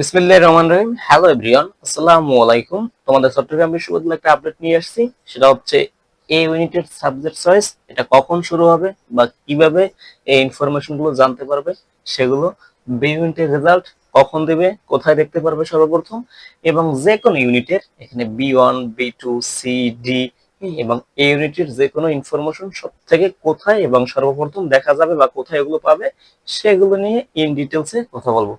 বিসমিল্লাহ রহমান রহিম। Hello everyone আসসালামু আলাইকুম। তোমাদের চট্টগ্রাম বিশ্ববিদ্যালয়ে একটা আপডেট নিয়ে আসছি। সেটা হচ্ছে এ ইউনিটের সাবজেক্ট চয়েস এটা কখন শুরু হবে বা কীভাবে এই ইনফরমেশনগুলো জানতে পারবে, সেগুলো বি ইউনিটের রেজাল্ট কখন দেবে, কোথায় দেখতে পারবে সর্বপ্রথম, এবং যে কোনো ইউনিটের এখানে B one B two C D এবং এই ইউনিটের যে কোনো ইনফরমেশন সব থেকে কোথায় এবং সর্বপ্রথম দেখা যাবে বা কোথায় এগুলো পাবে, সেগুলো নিয়ে ইন ডিটেলসে কথা বলব।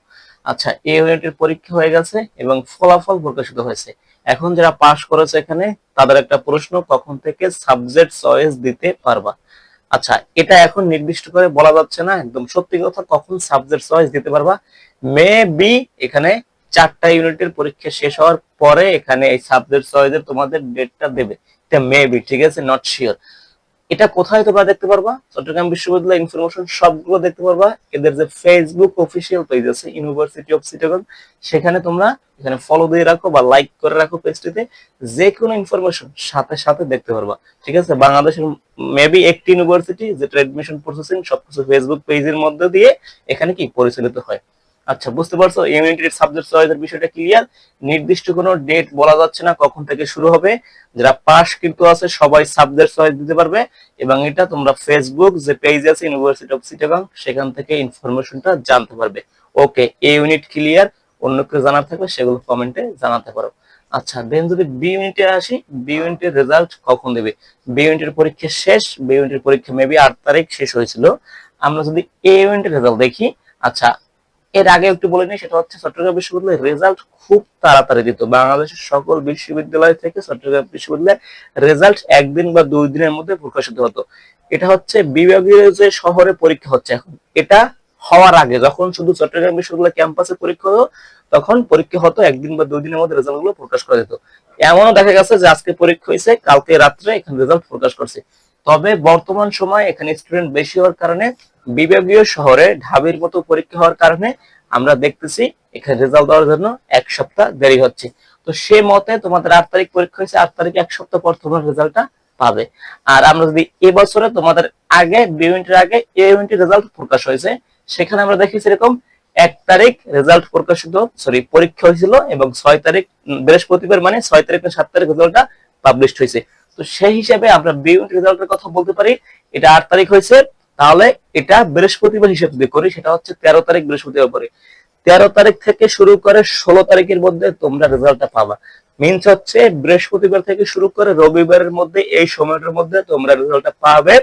আচ্ছা এই ইউনিটের পরীক্ষা হয়ে গেছে এবং ফলাফল প্রকাশিত হয়েছে। এখন যারা পাশ করেছে এখানে, তাদের একটা প্রশ্ন, কখন থেকে সাবজেক্ট চয়েস দিতে পারবা? আচ্ছা এটা এখন নির্দিষ্ট করে বলা যাচ্ছে না, একদম সত্যি কথা, কখন সাবজেক্ট চয়েস দিতে পারবা? মে বি এখানে চারটা ইউনিটের পরীক্ষা শেষ হওয়ার পরে এখানে এই সাবজেক্ট চয়েসের তোমাদের ডেটটা দেবে। এটা মে বি ঠিক আছে? নট শিওর এটা কোথায় তোমরা দেখতে পারবা? চট্টগ্রাম বিশ্ববিদ্যালয় ইনফরমেশন সবগুলো দেখতে পারবা। এদের যে ফেসবুক অফিসিয়াল পেজ আছে ইউনিভার্সিটি অফ চিটাগং সেখানে তোমরা এখানে ফলো দিয়ে রাখো বা লাইক করে রাখো পেজটিতে যে কোনো ইনফরমেশন সাথে সাথে দেখতে পারবা। ঠিক আছে? বাংলাদেশের মেবি একটি ইউনিভার্সিটি যেটা এডমিশন প্রসেসিং সবকিছু ফেসবুক পেজের মধ্যে দিয়ে এখানে কি পরিচালিত হয়? আচ্ছা বুঝতে পারছ? ইউনিটেড সাবজেক্ট চয়েসের বিষয়টা ক্লিয়ার নির্দিষ্ট কোনো ডেট বলা যাচ্ছে না কখন থেকে শুরু হবে। যারা পাস কিন্তু আছে, সবাই সাবজেক্ট চয়েস দিতে পারবে এবং এটা তোমরা ফেসবুক যে পেজ আছে ইউনিভার্সিটি অফ চিটাগাং সেখান থেকে ইনফরমেশনটা জানতে পারবে। ওকে এ ইউনিট ক্লিয়ার অন্য কেউ জানার থাকলে সেগুলো কমেন্টে জানাতে পারো। আচ্ছা দেন যদি বি ইউনিটে আসি বি ইউনিটের রেজাল্ট কখন দেবে? বি ইউনিটের পরীক্ষা শেষ বি ইউনিটের পরীক্ষা মেবি আট তারিখ শেষ হয়েছিল। আমরা যদি এ ইউনিটের রেজাল্ট দেখি আচ্ছা এর আগে একটু বলে নিই, সেটা হচ্ছে চট্টগ্রাম বিশ্ববিদ্যালয়ের রেজাল্ট খুব তাড়াতাড়ি দিত। বাংলাদেশের সকল বিশ্ববিদ্যালয় থেকে চট্টগ্রাম বিশ্ববিদ্যালয়ের রেজাল্ট একদিন বা দুই দিনের মধ্যে প্রকাশিত হতো। এটা হচ্ছে বিভাগীয় যে শহরে পরীক্ষা হচ্ছে এখন। এটা হওয়ার আগে যখন শুধু চট্টগ্রাম বিশ্ববিদ্যালয় ক্যাম্পাসে পরীক্ষা হতো, তখন পরীক্ষা হতো একদিন বা দুই দিনের মধ্যে রেজাল্টগুলো প্রকাশ করা যেত। এমনও দেখা গেছে যে আজকে পরীক্ষা হয়েছে, কালকে রাত্রে এখানে রেজাল্ট প্রকাশ করছে। তবে বর্তমান সময় এখানে স্টুডেন্ট বেশি হওয়ার কারণে বিভাগীয় শহরে ঢাবির মতো পরীক্ষা হওয়ার কারণে আমরা দেখতেছি এখানে রেজাল্ট দেওয়ার জন্য এক সপ্তাহ দেরি হচ্ছে। তো সে মতে তোমাদের আট তারিখ পরীক্ষা হয়েছে, আট তারিখ এক সপ্তাহ পর তোমরা রেজাল্টটা পাবে। আর আমরা যদি এবছরে তোমাদের আগে, বি ইউনিটের আগে এ ইউনিটের রেজাল্ট প্রকাশ হয়েছে, সেখানে আমরা দেখেছি এরকম এক তারিখ রেজাল্ট প্রকাশিত সরি পরীক্ষা হয়েছিল এবং ছয় তারিখ, বৃহস্পতিবার মানে ছয় তারিখ সাত তারিখ রেজাল্টটা পাবলিশ হয়েছে। তো সেই হিসাবে আমরা বি ইউনিট রেজাল্টের কথা বলতে পারি, এটা আট তারিখ হয়েছে তাহলে এটা বৃহস্পতিবার হিসেবে যদি করি, সেটা হচ্ছে তেরো তারিখ বৃহস্পতিবার পরে তেরো তারিখ থেকে শুরু করে ষোলো তারিখের মধ্যে তোমরা রেজাল্টটা পাবা। মিনস হচ্ছে বৃহস্পতিবার থেকে শুরু করে রবিবারের মধ্যে এই সময়টার মধ্যে তোমরা রেজাল্টটা পাবে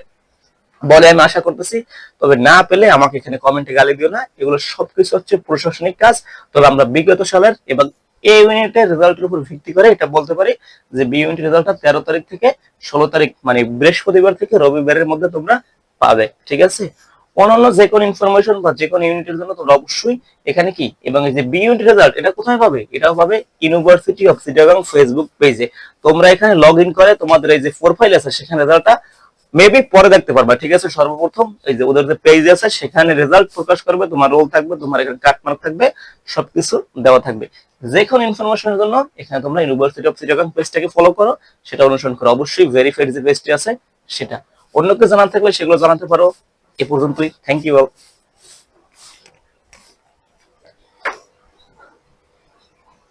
বলে আমি আশা করতেছি। তবে না পেলে আমাকে এখানে কমেন্টে গালি দিও না। এগুলো সবকিছু হচ্ছে প্রশাসনিক কাজ। তবে আমরা বিগত সালের এবং এ ইউনিটের রেজাল্টের উপর ভিত্তি করে এটা বলতে পারি যে বি ইউনিট রেজাল্টটা তেরো তারিখ থেকে ষোলো তারিখ মানে বৃহস্পতিবার থেকে রবিবারের মধ্যে তোমরা পাবে, ঠিক আছে? অন্যান্য যে কোনো ইনফরমেশন বা যে কোনো ইউনিটের জন্য তোমরা অবশ্যই এখানে কি? এবং এই যে বি ইউনিট রেজাল্ট এটা কোথায় পাবে? এটাও পাবে ইউনিভার্সিটি অফ চিটাগাং ফেসবুক পেজে তোমরা এখানে লগ ইন করে তোমাদের এই যে প্রোফাইল আছে, সেখানে রেজাল্টটা মেবি পরে দেখতে পারবা, ঠিক আছে? সর্বপ্রথম এই যে ওদের যে পেজ আছে, সেখানে রেজাল্ট প্রকাশ করবে, তোমার রোল থাকবে, তোমার এখানে কাটমার্ক থাকবে, সবকিছু দেওয়া থাকবে। যে কোনো ইনফরমেশনের জন্য এখানে তোমরা ইউনিভার্সিটি অফ চিটাগাং পেজটাকে ফলো করো, সেটা অনুসরণ করো। অবশ্যই ভেরিফাইড যে পেজটি আছে, সেটা। অন্য কিছু জানার থাকলে সেগুলো জানাতে পারো। এ পর্যন্তই। Thank you all